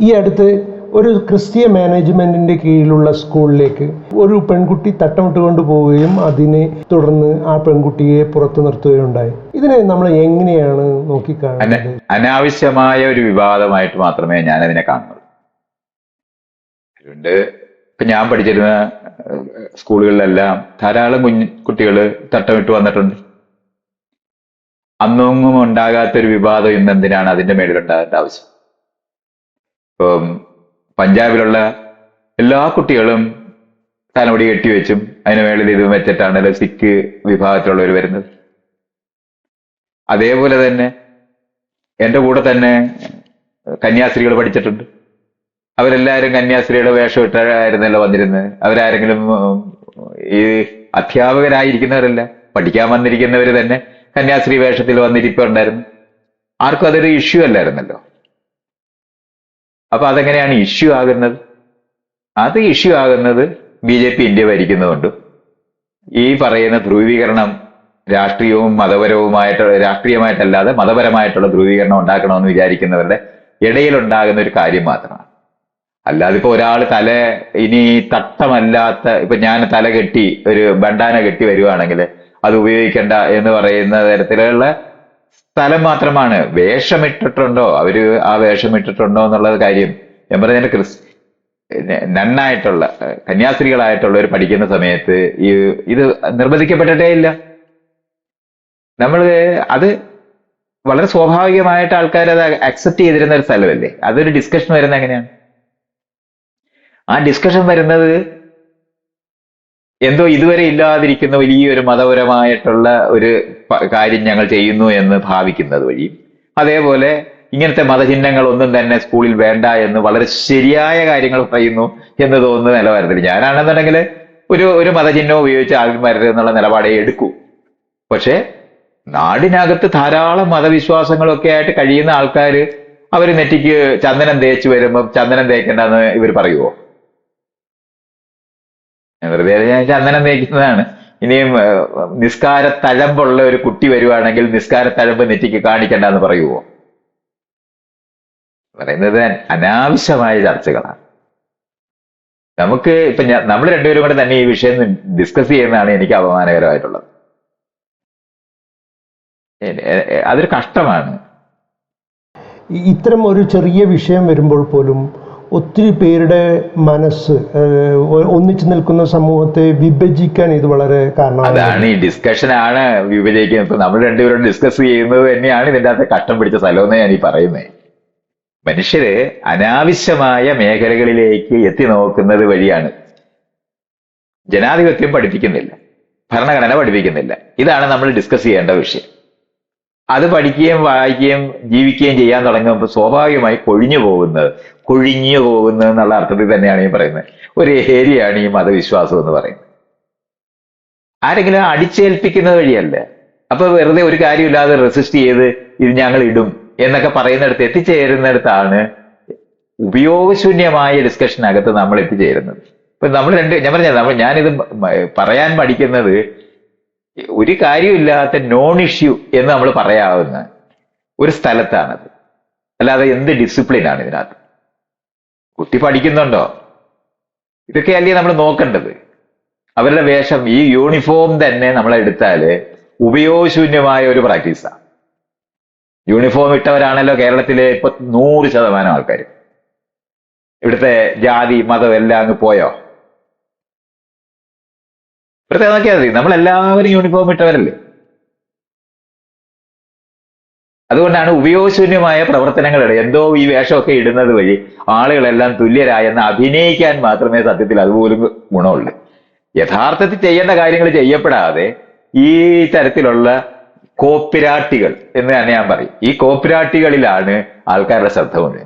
ഈ അടുത്ത് ഒരു ക്രിസ്തീയ മാനേജ്മെന്റിന്റെ കീഴിലുള്ള സ്കൂളിലേക്ക് ഒരു പെൺകുട്ടി തട്ടമിട്ടുകൊണ്ട് പോവുകയും അതിനെ തുടർന്ന് ആ പെൺകുട്ടിയെ പുറത്തു നിർത്തുകയുണ്ടായി. ഇതിനെ നമ്മൾ എങ്ങനെയാണ് നോക്കിക്കാണുന്നത്? അനാവശ്യമായ ഒരു വിവാദമായിട്ട് മാത്രമേ ഞാൻ അതിനെ കാണുന്നുള്ളൂ. അതുകൊണ്ട് ഇപ്പൊ ഞാൻ പഠിച്ചിരുന്ന സ്കൂളുകളിലെല്ലാം ധാരാളം കുഞ്ഞു കുട്ടികൾ തട്ടമിട്ട് വന്നിട്ടുണ്ട്. അന്നൊന്നും ഉണ്ടാകാത്തൊരു വിവാദം ഇന്ന് എന്തിനാണ് അതിന്റെ മേളിലുണ്ടാകേണ്ട ആവശ്യം? പഞ്ചാബിലുള്ള എല്ലാ കുട്ടികളും തലമുടി കെട്ടിവെച്ചും അതിന് മേളിൽ ഇത് വെച്ചിട്ടാണല്ലോ സിഖ് വിഭാഗത്തിലുള്ളവർ വരുന്നത്? അതേപോലെ തന്നെ എന്റെ കൂടെ തന്നെ കന്യാസ്ത്രീകൾ പഠിച്ചിട്ടുണ്ട്. അവരെല്ലാവരും കന്യാസ്ത്രീയുടെ വേഷം ഇട്ടായിരുന്നല്ലോ വന്നിരുന്നത്. അവരാരെങ്കിലും ഈ അധ്യാപകരായിരിക്കുന്നവരല്ല പഠിക്കാൻ വന്നിരിക്കുന്നവര് തന്നെ കന്യാസ്ത്രീ വേഷത്തിൽ വന്നിരിപ്പുണ്ടായിരുന്നു. ആർക്കും അതൊരു ഇഷ്യൂ അല്ലായിരുന്നല്ലോ. അപ്പൊ അതെങ്ങനെയാണ് ഇഷ്യൂ ആകുന്നത്? അത് ഇഷ്യൂ ആകുന്നത് ബി ജെ പി ഇന്ത്യ ഭരിക്കുന്നതുകൊണ്ടും. ഈ പറയുന്ന ധ്രുവീകരണം രാഷ്ട്രീയവും മതപരവുമായിട്ട് രാഷ്ട്രീയമായിട്ടല്ലാതെ മതപരമായിട്ടുള്ള ധ്രുവീകരണം ഉണ്ടാക്കണമെന്ന് വിചാരിക്കുന്നവരുടെ ഇടയിലുണ്ടാകുന്ന ഒരു കാര്യം മാത്രമാണ്. അല്ലാതെ ഇപ്പൊ ഒരാൾ തല ഇനി തട്ടമല്ലാത്ത ഇപ്പൊ ഞാൻ തല കെട്ടി ഒരു ബണ്ടാന കെട്ടി വരുവാണെങ്കിൽ അത് ഉപയോഗിക്കേണ്ട എന്ന് പറയുന്ന തരത്തിലുള്ള സ്ഥലം മാത്രമാണ്. വേഷമിട്ടിട്ടുണ്ടോ? അവർ ആ വേഷമിട്ടിട്ടുണ്ടോ എന്നുള്ള കാര്യം ഞാൻ പറഞ്ഞ ക്രിസ് നന്നായിട്ടുള്ള കന്യാസ്ത്രീകളായിട്ടുള്ളവർ പഠിക്കുന്ന സമയത്ത് ഈ ഇത് നിർബന്ധിക്കപ്പെട്ടിട്ടേ ഇല്ല. നമ്മൾ അത് വളരെ സ്വാഭാവികമായിട്ട് ആൾക്കാർ അത് അക്സെപ്റ്റ് ചെയ്തിരുന്ന ഒരു സ്ഥലമല്ലേ? അതൊരു ഡിസ്കഷൻ വരുന്നത് എങ്ങനെയാണ്? ആ ഡിസ്കഷൻ വരുന്നത് എന്തോ ഇതുവരെ ഇല്ലാതിരിക്കുന്ന വലിയൊരു മതപരമായിട്ടുള്ള ഒരു കാര്യം ഞങ്ങൾ ചെയ്യുന്നു എന്ന് ഭാവിക്കുന്നത് വഴി. അതേപോലെ ഇങ്ങനത്തെ മതചിഹ്നങ്ങൾ ഒന്നും തന്നെ സ്കൂളിൽ വേണ്ട എന്ന് വളരെ ശരിയായ കാര്യങ്ങൾ പറയുന്നു എന്ന് തോന്നുന്ന നിലവാരത്തിൽ ഞാനാണെന്നുണ്ടെങ്കിൽ ഒരു ഒരു മതചിഹ്നം ഉപയോഗിച്ച് ആത്മരുത് എന്നുള്ള നിലപാടേ എടുക്കൂ. പക്ഷേ നാടിനകത്ത് ധാരാളം മതവിശ്വാസങ്ങളൊക്കെ ആയിട്ട് കഴിയുന്ന ആൾക്കാർ അവർ നെറ്റിക്ക് ചന്ദനം തേച്ച് വരുമ്പോൾ ചന്ദനം തേക്കണ്ടെന്ന് ഇവർ പറയുമോ വെറുതെ ചന്ദനം തേക്കുന്നതാണ്. ഇനിയും നിസ്കാര തഴമ്പുള്ള ഒരു കുട്ടി വരുവാണെങ്കിൽ നിസ്കാര തഴമ്പ് നെറ്റിക്ക് കാണിക്കണ്ട എന്ന് പറയുമോ പറയുന്നത് അനാവശ്യമായ ചർച്ചകളാണ്. നമുക്ക് ഇപ്പൊ ഞാൻ നമ്മൾ രണ്ടുപേരും കൂടെ തന്നെ ഈ വിഷയം ഡിസ്കസ് ചെയ്യുന്നതാണ് എനിക്ക് അപമാനകരമായിട്ടുള്ളത്. അതൊരു കഷ്ടമാണ്. ഇത്തരം ഒരു ചെറിയ വിഷയം വരുമ്പോൾ പോലും ഒത്തിരി പേരുടെ മനസ്സ് ഒന്നിച്ചു നിൽക്കുന്ന സമൂഹത്തെ വിഭജിക്കാൻ ഇത് വളരെ കാരണമാണ് അതാണ് ഈ ഡിസ്കഷൻ ആണ് വിഭജിക്കുന്നത് നമ്മൾ രണ്ടുപേരും ഡിസ്കസ് ചെയ്യുന്നത് തന്നെയാണ് ഇതിന്റെ അകത്ത് കട്ടം പിടിച്ച സ്ഥലമെന്ന് ഞാൻ ഈ പറയുന്നത് മനുഷ്യര് അനാവശ്യമായ മേഖലകളിലേക്ക് എത്തി നോക്കുന്നത് വഴിയാണ്. ജനാധിപത്യം പഠിപ്പിക്കുന്നില്ല. ഭരണഘടന പഠിപ്പിക്കുന്നില്ല. ഇതാണ് നമ്മൾ ഡിസ്കസ് ചെയ്യേണ്ട വിഷയം. അത് പഠിക്കുകയും വായിക്കുകയും ജീവിക്കുകയും ചെയ്യാൻ തുടങ്ങുമ്പോൾ സ്വാഭാവികമായി കൊഴിഞ്ഞു പോകുന്നത് കൊഴിഞ്ഞു പോകുന്നത് എന്നുള്ള അർത്ഥത്തിൽ തന്നെയാണ് ഈ പറയുന്നത്. ഒരു ഏരിയയാണ് ഈ മതവിശ്വാസം എന്ന് പറയുന്നത്. ആരെങ്കിലും അടിച്ചേൽപ്പിക്കുന്നത് വഴിയല്ല. അപ്പൊ വെറുതെ ഒരു കാര്യമില്ലാതെ റെസിസ്റ്റ് ചെയ്ത് ഇത് ഞങ്ങൾ ഇടും എന്നൊക്കെ പറയുന്നിടത്ത് എത്തിച്ചേരുന്നിടത്താണ് ഉപയോഗശൂന്യമായ ഡിസ്കഷനകത്ത് നമ്മൾ എത്തിച്ചേരുന്നത്. ഇപ്പൊ നമ്മൾ രണ്ട് ഞാൻ പറഞ്ഞ നമ്മൾ ഞാനിത് പറയാൻ പഠിക്കുന്നത് ഒരു കാര്യമില്ലാത്ത നോൺ ഇഷ്യൂ എന്ന് നമ്മൾ പറയാവുന്ന ഒരു സ്ഥലത്താണത്. അല്ലാതെ എന്ത് ഡിസിപ്ലിൻ ആണ് ഇതിനകത്ത്? കുട്ടി പഠിക്കുന്നുണ്ടോ? ഇതൊക്കെ അല്ലേ നമ്മൾ നോക്കേണ്ടത്. അവരുടെ വേഷം ഈ യൂണിഫോം തന്നെ നമ്മൾ എടുത്താൽ ഉപയോഗശൂന്യമായ ഒരു പ്രാക്ടീസാണ് യൂണിഫോം ഇട്ടവരാണല്ലോ കേരളത്തിലെ ഇപ്പൊ നൂറ് ശതമാനം ആൾക്കാർ ഇവിടുത്തെ ജാതി മതം എല്ലാം അങ്ങ് പോയോ? നോക്കിയാൽ മതി. നമ്മളെല്ലാവരും യൂണിഫോം ഇട്ടവരല്ലേ? അതുകൊണ്ടാണ് ഉപയോഗശൂന്യമായ പ്രവർത്തനങ്ങളുടെ എന്തോ ഈ വേഷമൊക്കെ ഇടുന്നത് വഴി ആളുകളെല്ലാം തുല്യരായെന്ന് അഭിനയിക്കാൻ മാത്രമേ സത്യത്തിൽ അതുപോലും ഗുണമുള്ളൂ. യഥാർത്ഥത്തിൽ ചെയ്യേണ്ട കാര്യങ്ങൾ ചെയ്യപ്പെടാതെ ഈ തരത്തിലുള്ള കോപ്പിരാട്ടികൾ എന്ന് തന്നെ ഞാൻ പറയും. ഈ കോപ്പിരാട്ടികളിലാണ് ആൾക്കാരുടെ ശ്രദ്ധ കൊണ്ട്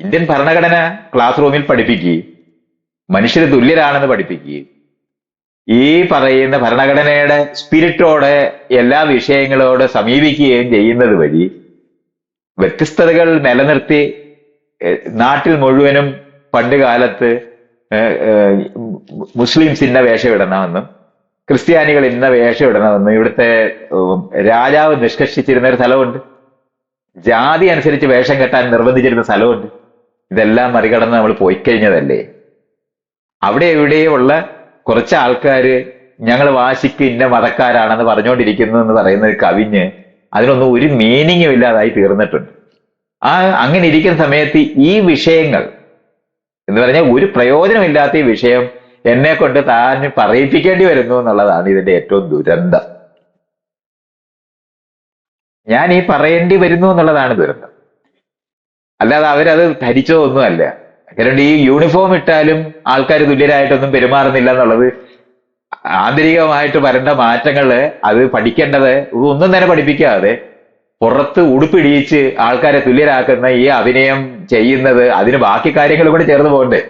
ഇന്ത്യൻ ഭരണഘടന ക്ലാസ് റൂമിൽ പഠിപ്പിക്കുകയും മനുഷ്യർ തുല്യരാണെന്ന് പഠിപ്പിക്കുകയും ഈ പറയുന്ന ഭരണഘടനയുടെ സ്പിരിറ്റോടെ എല്ലാ വിഷയങ്ങളോട് സമീപിക്കുകയും ചെയ്യുന്നത് വഴി വ്യത്യസ്തതകൾ നിലനിർത്തി നാട്ടിൽ മുഴുവനും പണ്ട് കാലത്ത് മുസ്ലിംസ് ഇന്ന വേഷമിടണമെന്നും ക്രിസ്ത്യാനികൾ ഇന്ന വേഷമിടണമെന്നും ഇവിടുത്തെ രാജാവ് നിഷ്കർഷിച്ചിരുന്ന ഒരു സ്ഥലമുണ്ട്. ജാതി അനുസരിച്ച് വേഷം കെട്ടാൻ നിർബന്ധിച്ചിരുന്ന സ്ഥലമുണ്ട്. ഇതെല്ലാം മറികടന്ന് നമ്മൾ പോയി കഴിഞ്ഞതല്ലേ അവിടെ എവിടെയുള്ള കുറച്ച് ആൾക്കാര് ഞങ്ങൾ വാശിക്ക് ഇന്ന മതക്കാരാണെന്ന് പറഞ്ഞുകൊണ്ടിരിക്കുന്നു എന്ന് പറയുന്ന കവിഞ്ഞ് അതിനൊന്നും ഒരു മീനിങ്ങും ഇല്ലാതായി തീർന്നിട്ടുണ്ട്. ആ അങ്ങനെ ഇരിക്കുന്ന സമയത്ത് ഈ വിഷയങ്ങൾ എന്ന് പറഞ്ഞാൽ ഒരു പ്രയോജനമില്ലാത്ത ഈ വിഷയം എന്നെ കൊണ്ട് താൻ പറയിപ്പിക്കേണ്ടി വരുന്നു എന്നുള്ളതാണ് ഇതിന്റെ ഏറ്റവും ദുരന്തം. ഞാൻ ഈ പറയേണ്ടി വരുന്നു എന്നുള്ളതാണ് ദുരന്തം. അല്ലാതെ അവരത് ധരിച്ചോ ഒന്നുമല്ല കാരണം ഈ യൂണിഫോം ഇട്ടാലും ആൾക്കാർ തുല്യരായിട്ടൊന്നും പെരുമാറുന്നില്ല എന്നുള്ളത് ആന്തരികമായിട്ട് വരേണ്ട മാറ്റങ്ങൾ അത് പഠിക്കേണ്ടത് ഒന്നും തന്നെ പഠിപ്പിക്കാതെ പുറത്ത് ഉടുപ്പിടിയിച്ച് ആൾക്കാരെ തുല്യരാക്കുന്ന ഈ അഭിനയം ചെയ്യുന്നത് അതിന് ബാക്കി കാര്യങ്ങൾ കൂടെ ചേർന്ന് പോകണ്ടേ?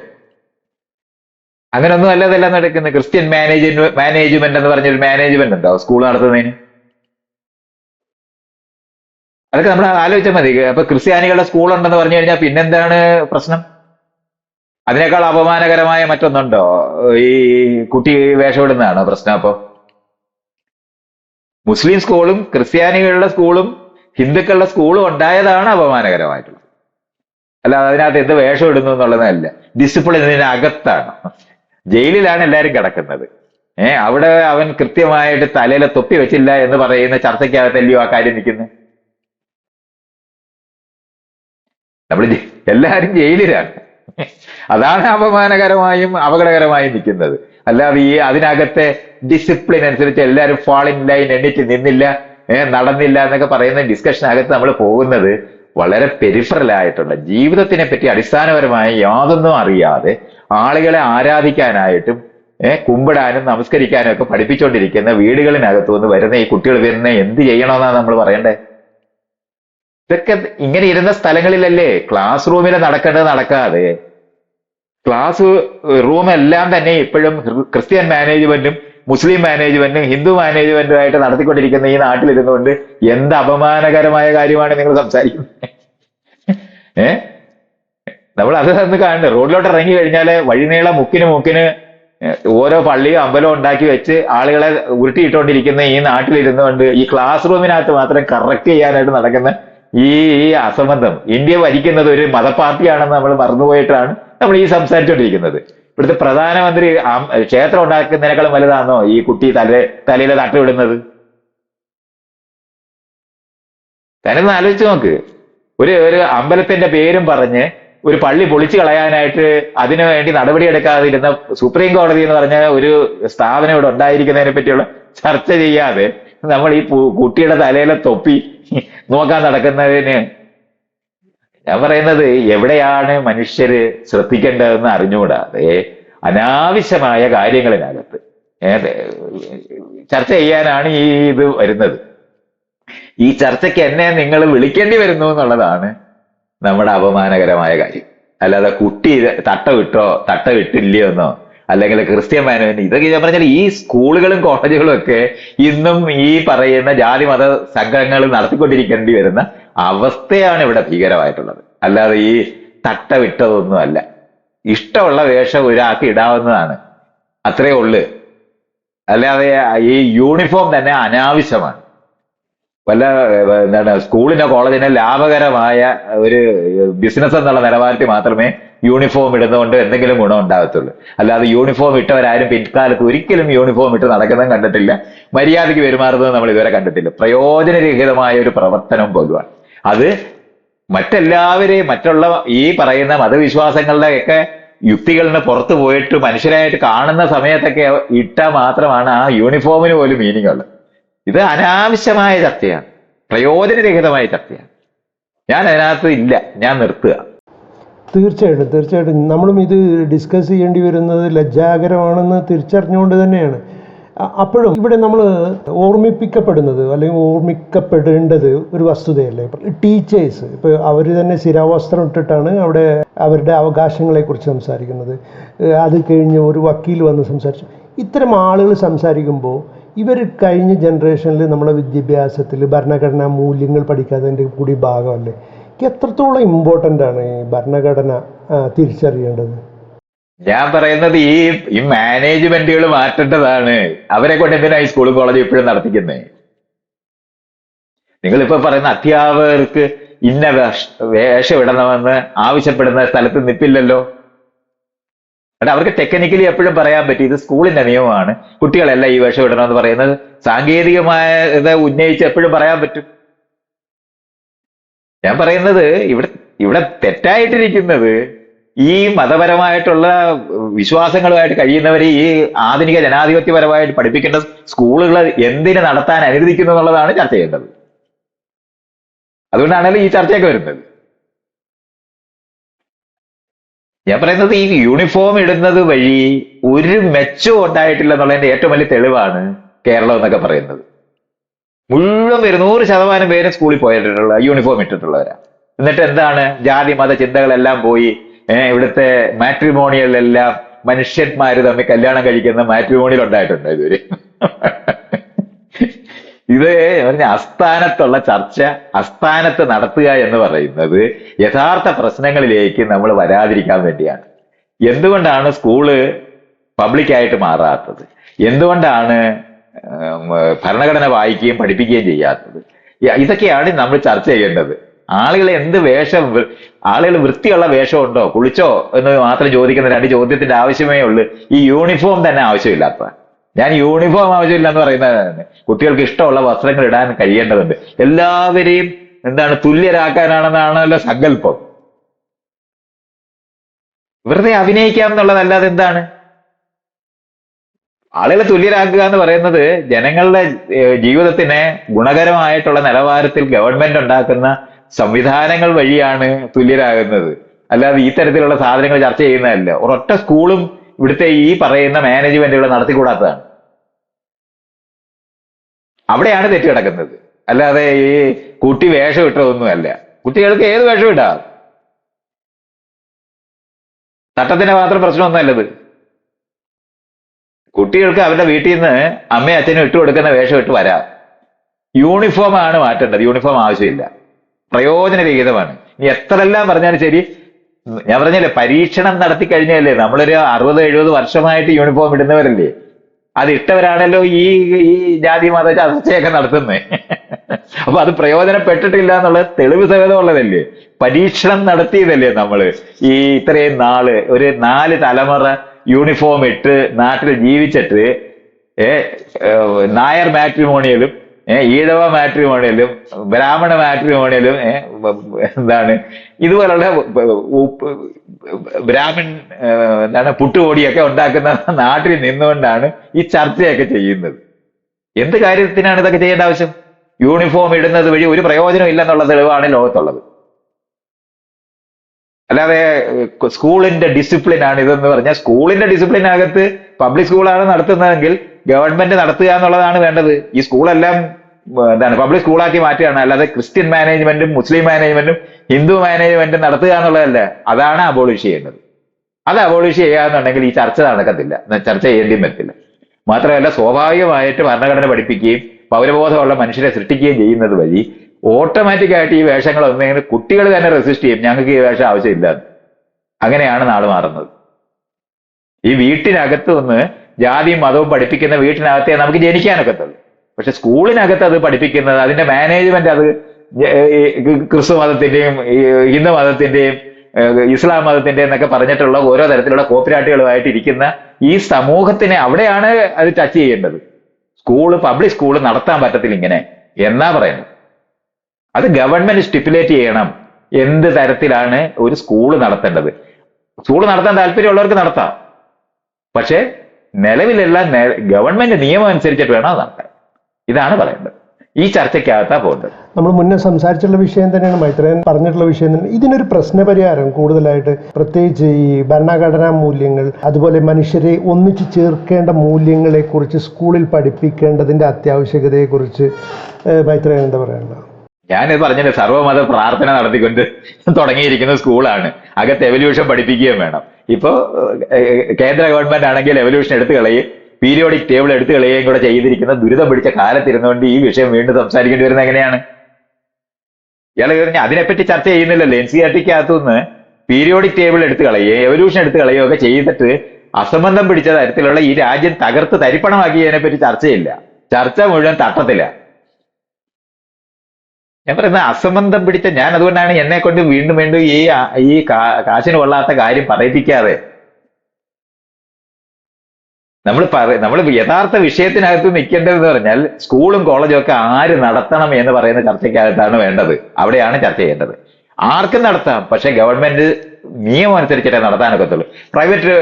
അങ്ങനൊന്നും അല്ലതല്ല നടക്കുന്നത്. ക്രിസ്ത്യൻ മാനേജ് മാനേജ്മെന്റ് എന്ന് പറഞ്ഞൊരു മാനേജ്മെന്റ് ഉണ്ടോ? സ്കൂൾ നടത്തുന്നതിന്? അതൊക്കെ നമ്മൾ ആലോചിച്ചാൽ മതി. അപ്പൊ ക്രിസ്ത്യാനികളുടെ സ്കൂൾ ഉണ്ടെന്ന് പറഞ്ഞു കഴിഞ്ഞാൽ പിന്നെന്താണ് പ്രശ്നം? അതിനേക്കാൾ അപമാനകരമായ മറ്റൊന്നുണ്ടോ? ഈ കുട്ടി വേഷമിടുന്നതാണോ പ്രശ്നം അപ്പോ? മുസ്ലിം സ്കൂളും ക്രിസ്ത്യാനികളുടെ സ്കൂളും ഹിന്ദുക്കളുടെ സ്കൂളും ഉണ്ടായതാണ് അപമാനകരമായിട്ടുള്ളത്. അല്ലാതെ അതിനകത്ത് എന്ത് വേഷം ഇടുന്നു എന്നുള്ളതല്ല. ഡിസിപ്ലിൻ ഇതിനകത്താണ്. ജയിലിലാണ് എല്ലാവരും കിടക്കുന്നത്. ഏഹ് അവിടെ അവൻ കൃത്യമായിട്ട് തലയിലെ തൊപ്പി വെച്ചില്ല എന്ന് പറയുന്ന ചർച്ചയ്ക്കകത്തല്ലയോ ആ കാര്യം നിൽക്കുന്നത് നമ്മൾ എല്ലാവരും ജയിലിലാണ്. അതാണ് അപമാനകരമായും അപകടകരമായും നിൽക്കുന്നത്. അല്ലാതെ ഈ അതിനകത്തെ ഡിസിപ്ലിൻ അനുസരിച്ച് എല്ലാവരും ഫാൾ ഇൻ ലൈൻ എണ്ണിറ്റ് നിന്നില്ല നടന്നില്ല എന്നൊക്കെ പറയുന്ന ഡിസ്കഷനകത്ത് നമ്മൾ പോകുന്നത് വളരെ പെരിഫറലായിട്ടുള്ള ജീവിതത്തിനെ പറ്റി അടിസ്ഥാനപരമായി യാതൊന്നും അറിയാതെ ആളുകളെ ആരാധിക്കാനായിട്ടും ഏഹ് കുമ്പിടാനും നമസ്കരിക്കാനും ഒക്കെ പഠിപ്പിച്ചുകൊണ്ടിരിക്കുന്ന വീടുകളിനകത്തു നിന്ന് വരുന്ന ഈ കുട്ടികൾ വരുന്ന എന്ത് ചെയ്യണമെന്നാണ് നമ്മൾ പറയണ്ടേ ഇതൊക്കെ ഇങ്ങനെ ഇരുന്ന സ്ഥലങ്ങളിലല്ലേ? ക്ലാസ് റൂമിൽ നടക്കേണ്ടത് നടക്കാതെ. ക്ലാസ് റൂം എല്ലാം തന്നെ ഇപ്പോഴും ക്രിസ്ത്യൻ മാനേജ്മെന്റും മുസ്ലിം മാനേജ്മെന്റും ഹിന്ദു മാനേജ്മെന്റും ആയിട്ട് നടത്തിക്കൊണ്ടിരിക്കുന്ന ഈ നാട്ടിലിരുന്നുകൊണ്ട് എന്ത് അപമാനകരമായ കാര്യമാണ് നിങ്ങൾ സംസാരിക്കുന്നത്? ഏ? നമ്മൾ അത് ഒന്ന് കാണുന്നത് റോഡിലോട്ട് ഇറങ്ങി കഴിഞ്ഞാൽ വഴിനീള മുക്കിന് മുക്കിന് ഓരോ പള്ളിയും അമ്പലവും ഉണ്ടാക്കി വെച്ച് ആളുകളെ ഉരുട്ടിയിട്ടുകൊണ്ടിരിക്കുന്ന ഈ നാട്ടിലിരുന്നുകൊണ്ട് ഈ ക്ലാസ് റൂമിനകത്ത് മാത്രം കറക്റ്റ് ചെയ്യാനായിട്ട് നടക്കുന്ന ഈ അസംബന്ധം. ഇന്ത്യ ഭരിക്കുന്നത് ഒരു മതപാർട്ടിയാണെന്ന് നമ്മൾ മറന്നുപോയിട്ടാണ് നമ്മൾ ഈ സംസാരിച്ചുകൊണ്ടിരിക്കുന്നത് ഇവിടുത്തെ പ്രധാനമന്ത്രി ക്ഷേത്രം ഉണ്ടാക്കുന്നതിനേക്കാളും വലുതാണോ ഈ കുട്ടി തല തലയിൽ തട്ടുവിടുന്നത്? തന്നെ ആലോചിച്ച് നോക്ക്. ഒരു ഒരു അമ്പലത്തിന്റെ പേരും പറഞ്ഞ് ഒരു പള്ളി പൊളിച്ചു കളയാനായിട്ട് അതിനു വേണ്ടി നടപടിയെടുക്കാതിരുന്ന സുപ്രീം കോടതി എന്ന് പറഞ്ഞ ഒരു സ്ഥാപനം ഇവിടെ ഉണ്ടായിരിക്കുന്നതിനെ പറ്റിയുള്ള ചർച്ച ചെയ്യാതെ നമ്മൾ ഈ കുട്ടിയുടെ തലയിലെ തൊപ്പി നോക്കാൻ നടക്കുന്നതിന് ഞാൻ പറയുന്നത് എവിടെയാണ് മനുഷ്യര് ശ്രദ്ധിക്കേണ്ടതെന്ന് അറിഞ്ഞുകൂടാതെ അനാവശ്യമായ കാര്യങ്ങളിനകത്ത്. ചർച്ച ചെയ്യാനാണ് ഈ ഇത് വരുന്നത്. ഈ ചർച്ചയ്ക്ക് എന്നെ നിങ്ങൾ വിളിക്കേണ്ടി വരുന്നു എന്നുള്ളതാണ് നമ്മുടെ അപമാനകരമായ കാര്യം. അല്ലാതെ കുട്ടി തട്ട വിട്ടോ തട്ട വിട്ടില്ലയോ എന്നോ അല്ലെങ്കിൽ ക്രിസ്ത്യൻ മാനുവൽ ഇതൊക്കെ ഞാൻ പറഞ്ഞാൽ ഈ സ്കൂളുകളും കോളേജുകളും ഒക്കെ ഇന്നും ഈ പറയുന്ന ജാതി മത സംഘങ്ങൾ നടത്തിക്കൊണ്ടിരിക്കേണ്ടി വരുന്ന അവസ്ഥയാണ് ഇവിടെ ഭീകരമായിട്ടുള്ളത്. അല്ലാതെ ഈ തട്ട വിട്ടതൊന്നുമല്ല ഇഷ്ടമുള്ള വേഷം ഒരാൾക്ക് ഇടാവുന്നതാണ്. അത്രേ ഉള്ളു. അല്ലാതെ ഈ യൂണിഫോം തന്നെ അനാവശ്യമാണ്. വല്ല എന്താണ് സ്കൂളിനോ കോളേജിനോ ലാഭകരമായ ഒരു ബിസിനസ് എന്നുള്ള നിലവാരത്തിൽ മാത്രമേ യൂണിഫോം ഇടുന്നതുകൊണ്ട് എന്തെങ്കിലും ഗുണം ഉണ്ടാകത്തുള്ളൂ. അല്ലാതെ യൂണിഫോം ഇട്ടവരാരും പിൻകാലത്ത് ഒരിക്കലും യൂണിഫോം ഇട്ട് നടക്കുന്നതും കണ്ടിട്ടില്ല. മര്യാദയ്ക്ക് പെരുമാറുന്നത് നമ്മൾ ഇതുവരെ കണ്ടിട്ടില്ല. പ്രയോജനരഹിതമായ ഒരു പ്രവർത്തനം പോലുമാണ്. അത് മറ്റെല്ലാവരെയും മറ്റുള്ള ഈ പറയുന്ന മതവിശ്വാസങ്ങളുടെ ഒക്കെ യുക്തികളിന് പുറത്തു പോയിട്ട് മനുഷ്യരായിട്ട് കാണുന്ന സമയത്തൊക്കെ ഇട്ടാൽ മാത്രമാണ് ആ യൂണിഫോമിന് പോലും മീനിങ് ഉള്ളത്. ഇത് അനാവശ്യമായ ചർച്ചയാണ്. പ്രയോജനരഹിതമായ ചർച്ചയാണ്. ഞാൻ അതിനകത്ത് ഇല്ല. ഞാൻ നിർത്തുക. തീർച്ചയായിട്ടും തീർച്ചയായിട്ടും. നമ്മളും ഇത് ഡിസ്കസ് ചെയ്യേണ്ടി വരുന്നത് ലജ്ജാകരമാണെന്ന് തിരിച്ചറിഞ്ഞുകൊണ്ട് തന്നെയാണ്. അപ്പോഴും ഇവിടെ നമ്മൾ ഓർമ്മിപ്പിക്കപ്പെടുന്നത് അല്ലെങ്കിൽ ഓർമ്മിക്കപ്പെടേണ്ടത് ഒരു വസ്തുതയല്ലേ? ടീച്ചേഴ്സ് ഇപ്പോൾ അവർ തന്നെ സ്ഥിരാവസ്ത്രം ഇട്ടിട്ടാണ് അവിടെ അവരുടെ അവകാശങ്ങളെക്കുറിച്ച് സംസാരിക്കുന്നത്. അത് കഴിഞ്ഞ് ഒരു വക്കീൽ വന്ന് സംസാരിച്ചു. ഇത്തരം ആളുകൾ സംസാരിക്കുമ്പോൾ ഇവർ കഴിഞ്ഞ ജനറേഷനിൽ നമ്മളെ വിദ്യാഭ്യാസത്തിൽ ഭരണഘടനാ മൂല്യങ്ങൾ പഠിക്കാത്തതിന്റെ കൂടി ഭാഗമല്ലേ? എത്രത്തോളം ഇമ്പോർട്ടന്റ് ആണ് ഈ ഭരണഘടന തിരിച്ചറിയേണ്ടത്? ഞാൻ പറയുന്നത് ഈ ഈ മാനേജ്മെന്റുകൾ മാറ്റേണ്ടതാണ്. അവരെ കൊണ്ട് എന്തിനാണ് ഈ സ്കൂളും കോളേജും ഇപ്പോഴും നടത്തിക്കുന്നത് നിങ്ങൾ ഇപ്പൊ പറയുന്ന അധ്യാപകർക്ക് ഇന്ന വേഷം ഇടണമെന്ന് ആവശ്യപ്പെടുന്ന സ്ഥലത്ത് നിൽപ്പില്ലല്ലോ എടാ അവർക്ക് ടെക്നിക്കലി എപ്പോഴും പറയാൻ പറ്റും ഇത് സ്കൂളിന്റെ നിയമമാണ്. കുട്ടികളല്ല ഈ വേഷം ഇടണം എന്ന് പറയുന്നത് സാങ്കേതികമായ ഇത് ഉന്നയിച്ച് എപ്പോഴും പറയാൻ പറ്റും. ഞാൻ പറയുന്നത് ഇവിടെ ഇവിടെ തെറ്റായിട്ടിരിക്കുന്നത് ഈ മതപരമായിട്ടുള്ള വിശ്വാസങ്ങളുമായിട്ട് കഴിയുന്നവരെ ഈ ആധുനിക ജനാധിപത്യപരമായിട്ട് പഠിപ്പിക്കേണ്ട സ്കൂളുകൾ എന്തിന് നടത്താൻ അനുവദിക്കുന്നു എന്നുള്ളതാണ് ചർച്ച ചെയ്യേണ്ടത്. അതുകൊണ്ടാണല്ലോ ഈ ചർച്ചയൊക്കെ വരുന്നത്. ഞാൻ പറയുന്നത് ഈ യൂണിഫോം ഇടുന്നത് വഴി ഒരു മെച്ചവും ഉണ്ടായിട്ടില്ല എന്നുള്ളതിന്റെ ഏറ്റവും വലിയ തെളിവാണ് കേരളം എന്നൊക്കെ പറയുന്നത്. മുഴുവൻ പേര് നൂറ് ശതമാനം പേര് സ്കൂളിൽ പോയിട്ടുള്ള യൂണിഫോം ഇട്ടിട്ടുള്ളവരാണ് എന്നിട്ട് എന്താണ്? ജാതി മത ചിന്തകളെല്ലാം പോയി ഇവിടുത്തെ മാട്രിമോണിയലെല്ലാം മനുഷ്യന്മാര് തമ്മിൽ കല്യാണം കഴിക്കുന്ന മാട്രിമോണിയൽ ഉണ്ടായിട്ടുണ്ട് ഇതുവരെ. ഇത് പറഞ്ഞ അസ്ഥാനത്തുള്ള ചർച്ച അസ്ഥാനത്ത് നടത്തുക എന്ന് പറയുന്നത് യഥാർത്ഥ പ്രശ്നങ്ങളിലേക്ക് നമ്മൾ വരാതിരിക്കാൻ വേണ്ടിയാണ്. എന്തുകൊണ്ടാണ് സ്കൂൾ പബ്ലിക്കായിട്ട് മാറാത്തത്? എന്തുകൊണ്ടാണ് ഭരണഘടന വായിക്കുകയും പഠിപ്പിക്കുകയും ചെയ്യാത്തത്? ഇതൊക്കെയാണ് നമ്മൾ ചർച്ച ചെയ്യേണ്ടത്. ആളുകൾ എന്ത് വേഷം ആളുകൾ വൃത്തിയുള്ള വേഷമുണ്ടോ കുളിച്ചോ എന്ന് മാത്രം ചോദിക്കുന്ന രണ്ട് ചോദ്യത്തിന്റെ ആവശ്യമേ ഉള്ളൂ. ഈ യൂണിഫോം തന്നെ ആവശ്യമില്ലാത്ത ഞാൻ യൂണിഫോം ആവശ്യമില്ല എന്ന് പറയുന്നതാണ് കുട്ടികൾക്ക് ഇഷ്ടമുള്ള വസ്ത്രങ്ങൾ ഇടാൻ കഴിയേണ്ടതുണ്ട്. എല്ലാവരെയും എന്താണ് തുല്യരാക്കാനാണെന്നാണല്ലോ സങ്കല്പം. വെറുതെ അഭിനയിക്കാം എന്നുള്ളതല്ലാതെ എന്താണ്? ആളുകളെ തുല്യരാക്കുക എന്ന് പറയുന്നത് ജനങ്ങളുടെ ജീവിതത്തിനെ ഗുണകരമായിട്ടുള്ള നിലവാരത്തിൽ ഗവൺമെന്റ് ഉണ്ടാക്കുന്ന സംവിധാനങ്ങൾ വഴിയാണ് തുല്യരാകുന്നത്. അല്ലാതെ ഈ തരത്തിലുള്ള സാധനങ്ങൾ ചർച്ച ചെയ്യുന്നതല്ല. ഒരൊറ്റ സ്കൂളും ഇവിടുത്തെ ഈ പറയുന്ന മാനേജ്മെന്റുകൾ നടത്തിക്കൂടാത്തതാണ്. അവിടെയാണ് തെറ്റ് കിടക്കുന്നത് അല്ലാതെ ഈ കുട്ടി വേഷം ഇട്ടതൊന്നുമല്ല. കുട്ടികൾക്ക് ഏത് വേഷം ഇടാം? തട്ടത്തിന്റെ മാത്രം പ്രശ്നമൊന്നുമല്ലത് കുട്ടികൾക്ക് അവരുടെ വീട്ടിൽ നിന്ന് അമ്മയും അച്ഛനും ഇട്ട് കൊടുക്കുന്ന വേഷം ഇട്ട് വരാം. യൂണിഫോം ആണ് മാറ്റേണ്ടത്. യൂണിഫോം ആവശ്യമില്ല. പ്രയോജനരഹിതമാണ്. ഇനി എത്രയെല്ലാം പറഞ്ഞാലും ശരി ഞാൻ പറഞ്ഞല്ലേ പരീക്ഷണം നടത്തി കഴിഞ്ഞല്ലേ? നമ്മളൊരു അറുപത് എഴുപത് വർഷമായിട്ട് യൂണിഫോം ഇടുന്നവരല്ലേ? അത് ഇട്ടവരാണല്ലോ ഈ ഈ ജാതി മത ചർച്ചയൊക്കെ നടത്തുന്നത് അപ്പൊ അത് പ്രയോജനപ്പെട്ടിട്ടില്ല എന്നുള്ള തെളിവ് സഹിതമുള്ളതല്ലേ പരീക്ഷണം നടത്തിയതല്ലേ നമ്മൾ? ഈ ഇത്രയും നാൾ ഒരു നാല് തലമുറ യൂണിഫോം ഇട്ട് നാട്ടിൽ ജീവിച്ചിട്ട് ഏ നായർ മാട്രിമോണിയലും ഈഴവ മാട്രിമോണിയലും ബ്രാഹ്മണ മാട്രിമോണിയലും എന്താണ് ഇതുപോലുള്ള ബ്രാഹ്മൺ എന്താണ് പുട്ടുപൊടിയൊക്കെ ഉണ്ടാക്കുന്ന നാട്ടിൽ നിന്നുകൊണ്ടാണ് ഈ ചർച്ചയൊക്കെ ചെയ്യുന്നത്. എന്ത് കാര്യത്തിനാണ് ഇതൊക്കെ ചെയ്യേണ്ട ആവശ്യം? യൂണിഫോം ഇടുന്നത് വഴി ഒരു പ്രയോജനം ഇല്ലെന്നുള്ള തെളിവാണ് ലോകത്തുള്ളത്. അല്ലാതെ സ്കൂളിന്റെ ഡിസിപ്ലിൻ ആണ് ഇതെന്ന് പറഞ്ഞാൽ സ്കൂളിന്റെ ഡിസിപ്ലിനകത്ത് പബ്ലിക് സ്കൂളാണ് നടത്തുന്നതെങ്കിൽ ഗവൺമെന്റ് നടത്തുക എന്നുള്ളതാണ് വേണ്ടത്. ഈ സ്കൂളെല്ലാം എന്താണ് പബ്ലിക് സ്കൂളാക്കി മാറ്റുകയാണ്. അല്ലാതെ ക്രിസ്ത്യൻ മാനേജ്മെന്റും മുസ്ലിം മാനേജ്മെന്റും ഹിന്ദു മാനേജ്മെന്റും നടത്തുക എന്നുള്ളതല്ല. അതാണ് അബോളിഷ് ചെയ്യേണ്ടത് അത് അബോളിഷ് ചെയ്യാന്നുണ്ടെങ്കിൽ ഈ ചർച്ച നടക്കത്തില്ല. ചർച്ച ചെയ്യേണ്ടിയും വരത്തില്ല. മാത്രമല്ല സ്വാഭാവികമായിട്ട് ഭരണഘടന പഠിപ്പിക്കുകയും പൗരബോധമുള്ള മനുഷ്യരെ സൃഷ്ടിക്കുകയും ചെയ്യുന്നത് വഴി ഓട്ടോമാറ്റിക് ആയിട്ട് ഈ ഒന്നെങ്കിൽ കുട്ടികൾ തന്നെ റെസിസ്റ്റ് ചെയ്യും. ഞങ്ങൾക്ക് ഈ വേഷം ആവശ്യമില്ല. അങ്ങനെയാണ് നാട് മാറുന്നത്. ഈ വീട്ടിനകത്ത് നിന്ന് ജാതിയും മതവും പഠിപ്പിക്കുന്ന വീട്ടിനകത്തേ നമുക്ക് ജനിക്കാനൊക്കത്തുള്ളൂ. പക്ഷെ സ്കൂളിനകത്ത് അത് പഠിപ്പിക്കുന്നത് അതിന്റെ മാനേജ്മെന്റ് അത് ക്രിസ്തു മതത്തിന്റെയും ഹിന്ദു മതത്തിന്റെയും ഇസ്ലാം മതത്തിന്റെ എന്നൊക്കെ പറഞ്ഞിട്ടുള്ള ഓരോ തരത്തിലുള്ള കോപ്പിരാട്ടുകളുമായിട്ട് ഇരിക്കുന്ന ഈ സമൂഹത്തിനെ അവിടെയാണ് അത് ടച്ച് ചെയ്യേണ്ടത്. സ്കൂൾ പബ്ലിക് സ്കൂൾ നടത്താൻ പറ്റത്തില്ല ഇങ്ങനെ. എന്നാ പറയുന്നത്? അത് ഗവൺമെന്റ് സ്റ്റിപ്പുലേറ്റ് ചെയ്യണം. എന്ത് തരത്തിലാണ് ഒരു സ്കൂൾ നടത്തേണ്ടത്? സ്കൂൾ നടത്താൻ താല്പര്യമുള്ളവർക്ക് നടത്താം. പക്ഷേ നിലവിലുള്ള ഗവൺമെന്റ് നിയമം അനുസരിച്ചിട്ട് വേണം അത് നടത്താൻ. ഇതാണ് പറയേണ്ടത് ഈ ചർച്ചയ്ക്കകത്താ പോകേണ്ടത് നമ്മൾ മുന്നേ സംസാരിച്ചുള്ള വിഷയം തന്നെയാണ് മൈത്രൻ പറഞ്ഞിട്ടുള്ള വിഷയം തന്നെ ഇതിനൊരു പ്രശ്നപരിഹാരം കൂടുതലായിട്ട് പ്രത്യേകിച്ച് ഈ ഭരണഘടനാ മൂല്യങ്ങൾ അതുപോലെ മനുഷ്യരെ ഒന്നിച്ചു ചേർക്കേണ്ട മൂല്യങ്ങളെക്കുറിച്ച് സ്കൂളിൽ പഠിപ്പിക്കേണ്ടതിന്റെ അത്യാവശ്യകതയെക്കുറിച്ച് മൈത്രേൻ എന്താ പറയുന്നത് ഞാനിത് പറഞ്ഞത് സർവമത പ്രാർത്ഥന നടത്തിക്കൊണ്ട് തുടങ്ങിയിരിക്കുന്ന സ്കൂളാണ്. അകത്ത് എവല്യൂഷൻ പഠിപ്പിക്കുകയും വേണം. ഇപ്പോ കേന്ദ്ര ഗവൺമെന്റ് ആണെങ്കിൽ എവല്യൂഷൻ എടുത്തു കളയും പീരിയോഡിക് ടേബിൾ എടുത്തു കളയുകയും കൂടെ ചെയ്തിരിക്കുന്ന ദുരിതം പിടിച്ച കാലത്തിരുന്നുകൊണ്ട് ഈ വിഷയം വീണ്ടും സംസാരിക്കേണ്ടി വരുന്നത് എങ്ങനെയാണ്? ഇയാൾ പറഞ്ഞ അതിനെപ്പറ്റി ചർച്ച ചെയ്യുന്നില്ലല്ലോ. എൻ സി ആർ ടിക്കകത്തുനിന്ന് പീരിയോഡിക് ടേബിൾ എടുത്തു കളയുകയും എവല്യൂഷൻ എടുത്തു കളയുകയും ഒക്കെ ചെയ്തിട്ട് അസംബന്ധം പിടിച്ച തരത്തിലുള്ള ഈ രാജ്യം തകർത്ത് തരിപ്പണമാക്കിയതിനെ പറ്റി ചർച്ചയില്ല. ചർച്ച മുഴുവൻ തട്ടത്തില്ല ഞാൻ പറയുന്നത് അസംബന്ധം പിടിച്ച ഞാൻ അതുകൊണ്ടാണ് എന്നെ കൊണ്ട് വീണ്ടും വീണ്ടും ഈ ഈ കാശിന് കൊള്ളാത്ത കാര്യം പറയിപ്പിക്കാതെ നമ്മൾ പറ നമ്മൾ യഥാർത്ഥ വിഷയത്തിനകത്ത് നിൽക്കേണ്ടതെന്ന് പറഞ്ഞാൽ സ്കൂളും കോളേജും ഒക്കെ ആര് നടത്തണം എന്ന് പറയുന്ന ചർച്ചയ്ക്കകത്താണ് വേണ്ടത്. അവിടെയാണ് ചർച്ച ചെയ്യേണ്ടത്. ആർക്കും നടത്താം പക്ഷെ ഗവൺമെന്റ് നിയമം അനുസരിച്ചിട്ടേ നടത്താനൊക്കത്തുള്ളൂ. പ്രൈവറ്റ്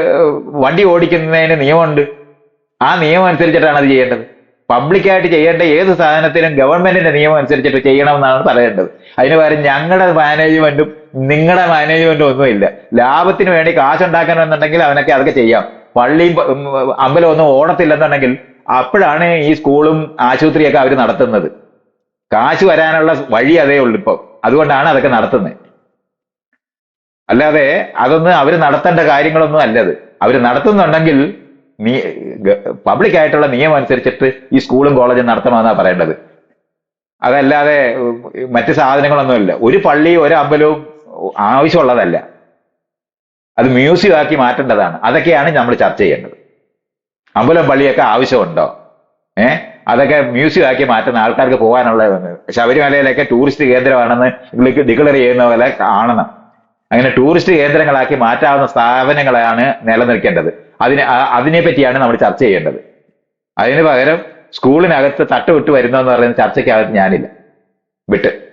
വണ്ടി ഓടിക്കുന്നതിന് നിയമമുണ്ട്. ആ നിയമം അനുസരിച്ചിട്ടാണ് അത് ചെയ്യേണ്ടത്. പബ്ലിക്കായിട്ട് ചെയ്യേണ്ട ഏത് സാധനത്തിനും ഗവൺമെന്റിന്റെ നിയമം അനുസരിച്ചിട്ട് ചെയ്യണമെന്നാണ് പറയേണ്ടത്. അതിന് പകരം ഞങ്ങളുടെ മാനേജ്മെന്റും നിങ്ങളുടെ മാനേജ്മെന്റ് ഒന്നുമില്ല ലാഭത്തിന് വേണ്ടി കാശുണ്ടാക്കണമെന്നുണ്ടെങ്കിൽ അവനൊക്കെ അതൊക്കെ ചെയ്യാം. പള്ളിയും അമ്പലം ഒന്നും ഓടത്തില്ലെന്നുണ്ടെങ്കിൽ അപ്പോഴാണ് ഈ സ്കൂളും ആശുപത്രിയൊക്കെ അവർ നടത്തുന്നത്. കാശ് വരാനുള്ള വഴി അതേ ഉള്ളൂ ഇപ്പൊ. അതുകൊണ്ടാണ് അതൊക്കെ നടത്തുന്നത്. അല്ലാതെ അതൊന്നും അവർ നടത്തേണ്ട കാര്യങ്ങളൊന്നും അല്ലത്. അവർ നടത്തുന്നുണ്ടെങ്കിൽ നീ പബ്ലിക് ആയിട്ടുള്ള നിയമം അനുസരിച്ചിട്ട് ഈ സ്കൂളും കോളേജും നടത്തണമെന്നാണ് പറയേണ്ടത്. അതല്ലാതെ മറ്റ് സാധനങ്ങളൊന്നുമില്ല. ഒരു പള്ളി ഒരു അമ്പലവും ആവശ്യമുള്ളതല്ല. അത് മ്യൂസിയം ആക്കി മാറ്റേണ്ടതാണ്. അതൊക്കെയാണ് നമ്മൾ ചർച്ച ചെയ്യേണ്ടത്. അമ്പലം പള്ളിയൊക്കെ ആവശ്യമുണ്ടോ? ഏ? അതൊക്കെ മ്യൂസിയം ആക്കി മാറ്റുന്ന ആൾക്കാർക്ക് പോകാനുള്ള ശബരിമലയിലൊക്കെ ടൂറിസ്റ്റ് കേന്ദ്രമാണെന്ന് ഡിക്ലെയർ ചെയ്യുന്ന പോലെ കാണണം. അങ്ങനെ ടൂറിസ്റ്റ് കേന്ദ്രങ്ങളാക്കി മാറ്റാവുന്ന സ്ഥാപനങ്ങളാണ് നിലനിൽക്കേണ്ടത്. അതിന് അതിനെ പറ്റിയാണ് നമ്മൾ ചർച്ച ചെയ്യേണ്ടത്. അതിന് പകരം സ്കൂളിനകത്ത് തട്ടുവിട്ട് വരുന്നതെന്ന് പറയുന്ന ചർച്ചയ്ക്കകത്ത് ഞാനില്ല. വിട്ട്.